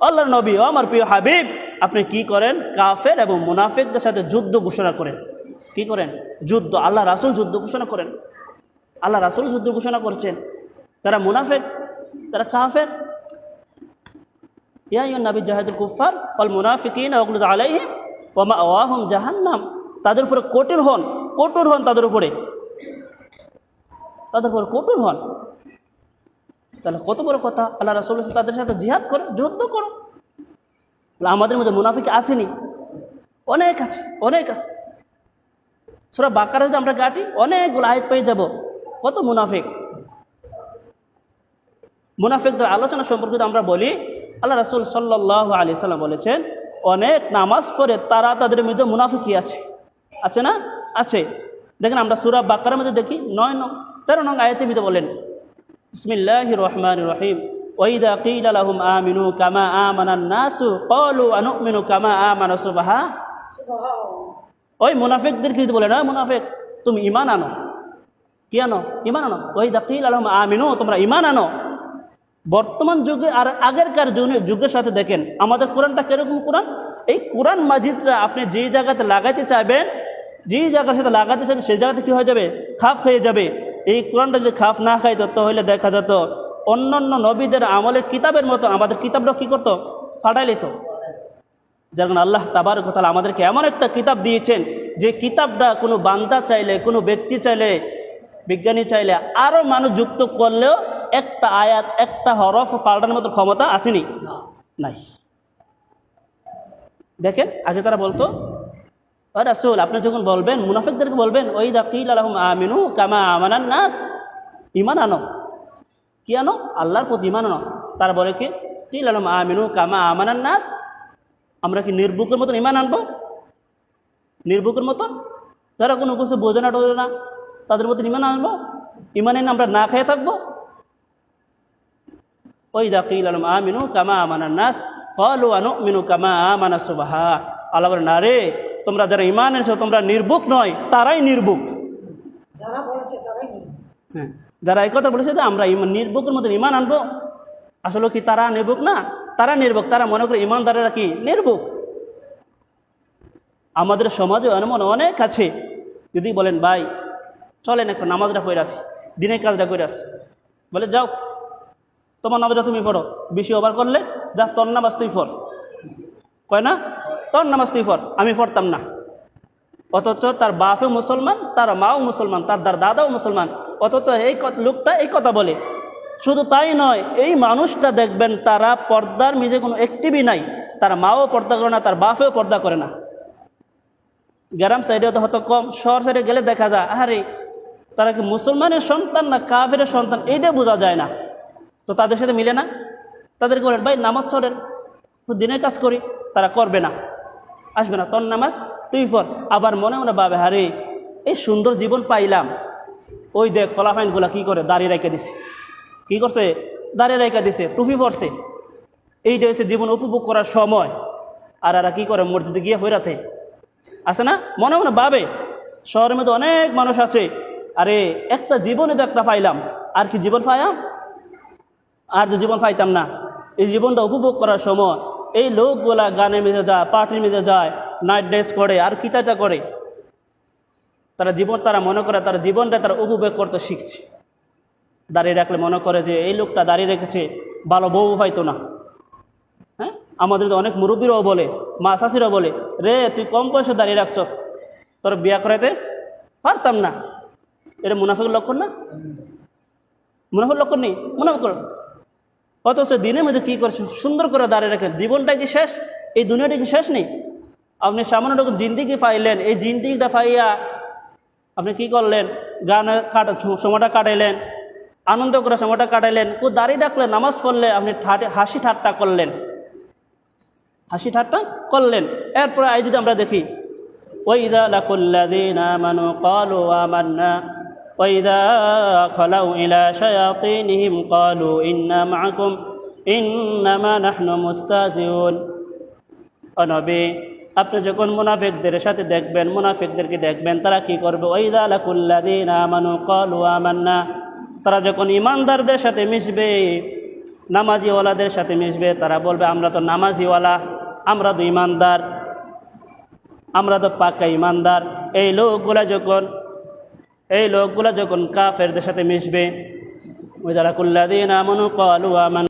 আল্লাহ নবী ও আমার প্রিয় হাবিব, আপনি কি করেন? কাফের এবং মুনাফিকদের সাথে যুদ্ধ ঘোষণা করেন। কি করেন? যুদ্ধ, আল্লাহ রাসুল যুদ্ধ ঘোষণা করেন। আল্লাহ রাসুল যুদ্ধ ঘোষণা করছেন। তারা মুনাফেক, তারা কাফের। ইয়া ইয়া নবী, জাহাদুল কুফার অল মুনাফিকিন আলাইহিম ওমা ওয়াহুম জাহান্নাম। তাদের উপরে কঠোর হন কঠোর হন তাদের উপরে। তাদের উপরে কঠোর হন। তাহলে কত বড় কথা? আল্লাহ রাসুল তাদের সাথে জিহাদ করো, যুদ্ধ করো। আমাদের মধ্যে মুনাফিক আসেনি? অনেক আছে অনেক আছে। সুরা বাকার যদি আমরা কাটি, অনেকগুলো আয়াত পেয়ে যাব। কত মুনাফিক? মুনাফিকদের আলোচনা সম্পর্কে আমরা বলি, আল্লাহ রাসুল সাল্লাহ আলি সাল্লাম বলেছেন, অনেক নামাজ পড়ে তারা তাদের মধ্যে মুনাফিকই আছে। আছে না? আছে। দেখেন আমরা সুরা বাকারের মধ্যে দেখি, নয় নং, তেরো নং আয়াতের মধ্যে বলেন বিসমিল্লাহ রহমান রহিম ওইদা কিল আলহম আমিনু কামা আমানান নাসু কলু আনুমিনু কামা আমানা সুবাহা। ওই মুনাফিকদের কিন্তু বলে না মুনাফিক? তুমি ইমান আনো। কি আনো? ইমান আনো। ওই দাকিল আলহম আমিনু, তোমরা ইমান আনো। বর্তমান যুগে আর আগেরকার যুগে- যুগের সাথে দেখেন, আমাদের কোরআনটা কীরকম কোরআন? এই কোরআন মাজিদটা আপনি যে জায়গাতে লাগাইতে চাইবেন যে জায়গার সাথে লাগাতে চাইবেন, সেই জায়গাতে কি হয়ে যাবে? খাপ খেয়ে যাবে। এই কোরআনটা যদি খাপ না খাইতো তাহলে দেখা যেত অন্যান্য নবীদের আমলের কিতাবের মতো আমাদের কিতাবটা কি করতো? ফাটাই লিত যেমন আল্লাহ তাবার কথা আমাদেরকে এমন একটা কিতাব দিয়েছেন যে কিতাবটা কোনো বান্দা চাইলে, কোনো ব্যক্তি চাইলে, বিজ্ঞানী চাইলে আরও মানুষ যুক্ত করলেও একটা আয়াত, একটা হরফ পাল্টানোর মতো ক্ষমতা আসেনি। নাই। দেখেন, আগে তারা বলতো "ও রাসূল, আপনি যখন বলবেন, মুনাফিকদেরকে বলবেন ওই দাকিল আলহম আমিনু কামা আমানান নাস ইমান আনো। কি আনো? আল্লাহর প্রতি ইমান আনো। তারা বলে কি? কিল আলম আমিনু কামা আমানান নাস আমরা কি নির্বুকের মতন ইমান আনব? নির্বুকের মতন? যারা কোনো কিছু বোঝে না টোঝে না, তাদের মতন ইমান আনব? ইমান আমরা না খেয়ে থাকব? ওই দাকিল আলম আমিনু কামা আমানান নাস ফলু আনু মিনু কামা আমানা সুবাহা আল্লাহ না রে তোমরা যারা ইমান এনেছো তোমরা নির্বুক নয় তারাই নির্বুক যারা বলেছে তারাই নির্ভুল। হ্যাঁ যারা এই কথা বলেছে যে আমরা ইমান নির্বুকের মতন ইমান আনব আসলে কি তারা নির্বুক না? তারা নির্বুক তারা মনে করে ইমানদারেরা কি? নির্বুক আমাদের সমাজে এমন অনেক আছে যদি বলেন ভাই চলেন এখন নামাজটা পড়ে আসি দিনের কাজটা করে আসি। বলে যাও তোমার নামাজটা তুমি পড়ো বেশি ওভার করলে যা তোর নামাজ তুই পড়। কয় না? তোর নামাজ তুই পড় আমি পড়তাম না। অথচ তার বাপও মুসলমান, তার মাও মুসলমান, তার দার দাদাও মুসলমান। অথচ এই লোকটা এই কথা বলে। শুধু তাই নয়, এই মানুষটা দেখবেন তারা পর্দার নিজে কোনো অ্যাক্টিভই নাই। তার মাও পর্দা করে না, তার বাপেও পর্দা করে না। গ্রাম সাইডে তো হয়তো কম, শহর সাইডে গেলে দেখা যায় আরে তারা কি মুসলমানের সন্তান না কাফের সন্তান? এইটা বোঝা যায় না। তো তাদের সাথে মিলে না? তাদেরকে বলেন, ভাই, নামাজ চলেন দিনের কাজ করি, তারা করবে না। আসবে না। তোর নামাজ তুই পর আবার মনে মনে ভাবে হারে এই সুন্দর জীবন পাইলাম। ওই দেখ, ফলাফাইনগুলা কি করে? দাঁড়িয়ে রেখে দিছে। কি করছে? দাঁড়িয়ে রেখে দিছে, টুপি পরছে। এইটা হচ্ছে জীবন উপভোগ করার সময়। আর এরা কি করে? মসজিদে গিয়ে হইরাতে আছে না? মনে মনে ভাবে। শহরের মধ্যে অনেক মানুষ আছে। আরে, একটা জীবনে তো একটা পাইলাম। আর কি জীবন পাইলাম আর যে জীবন পাইতাম না। এই জীবনটা উপভোগ করার সময় এই লোকগুলা গানে মেজে যায় পার্টির মেজে যায় নাইট ড্রেস করে, আর কিতাটা করে। তারা জীবন, তারা মনে করে তারা জীবনটা তারা উপভোগ করতে শিখছে। দাঁড়িয়ে রাখলে মনে করে যে এই লোকটা দাঁড়িয়ে রেখেছে, ভালো বউ হয়তো না। হ্যাঁ? আমাদের তো অনেক মুরব্বীরাও বলে, মা শাশিরাও বলে, রে, তুই কম পয়সা দাঁড়িয়ে রাখছস। তোর বিয়া করাইতে পারতাম না। এটা মুনাফিকের লক্ষণ না? মুনাফির লক্ষণ নেই? মুনাফিক অথচ দিনের মধ্যে কী করে সুন্দর করে দাঁড়িয়ে রাখেন জীবনটা কি শেষ? এই দুনিয়াটা কি শেষ নেই? আপনি সামান্যটুকু জিন্দিগি পাইলেন, এই জিন্দিগিটা পাইয়া আপনি কি করলেন? গানে কাটা, সময়টা কাটাইলেন, আনন্দ করে সময়টা কাটাইলেন কেউ দাঁড়িয়ে ডাকলে নামাজ পড়লে আপনি হাসি ঠাট্টা করলেন। হাসি ঠাট্টা করলেন। এরপরে আই যদি আমরা দেখি ওইদা লাকুল্লাদিন আমানু আমার আমান্না। وإذا خلوا إلى شياطينهم قالوا إنا معكم إنما نحن مستهزئون অনবে আপনি যখন মুনাফিকদের সাথে দেখবেন মুনাফিকদেরকে দেখবেন তারা কি করবে ওইদা লাকুল্লাদিন আমানু কলু আমান্না তারা যখন ইমানদারদের সাথে মিশবে নামাজিওয়ালাদের সাথে মিশবে তারা বলবে আমরা তো নামাজিওয়ালা আমরা তো ইমানদার আমরা তো পাক্কা ইমানদার এই লোকগুলা যখন এই লোকগুলা যখন কাফেরদের সাথে মিশবে ওই যারা কুল্লাদিন আমনু কলু আমান